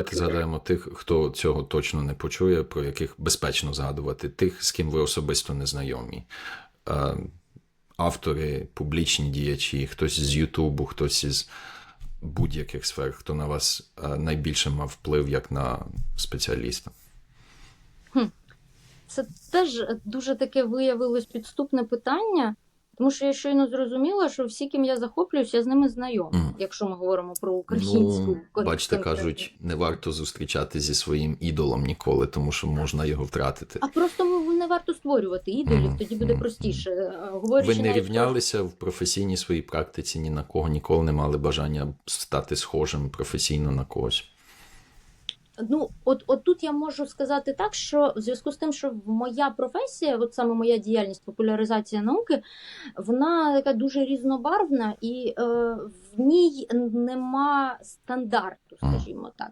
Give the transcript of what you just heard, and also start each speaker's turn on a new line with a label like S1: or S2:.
S1: Давайте згадаємо тих, хто цього точно не почує, про яких безпечно згадувати, тих, з ким ви особисто не знайомі. Е, Автори, публічні діячі, хтось з Ютубу, хтось із будь-яких сфер, хто на вас е, найбільше мав вплив як на спеціаліста.
S2: Це теж дуже таке виявилось підступне питання, тому що я щойно зрозуміла, що всі, ким я захоплююсь, я з ними знайома,
S1: Мгм.
S2: якщо ми говоримо про українську.
S1: Ну, бачите, кажуть, не варто зустрічати зі своїм ідолом ніколи, тому що можна його втратити.
S2: А просто не варто створювати ідолів,
S1: Мгм,
S2: тоді буде
S1: мгм,
S2: простіше. Говорячи
S1: Ви не
S2: навіть
S1: рівнялися в професійній своїй практиці ні на кого, ніколи не мали бажання стати схожим професійно на когось.
S2: Ну, от, от тут я можу сказати так, що в зв'язку з тим, що моя професія, от саме моя діяльність популяризація науки, вона така дуже різнобарвна, і е, в ній нема стандарту, скажімо так.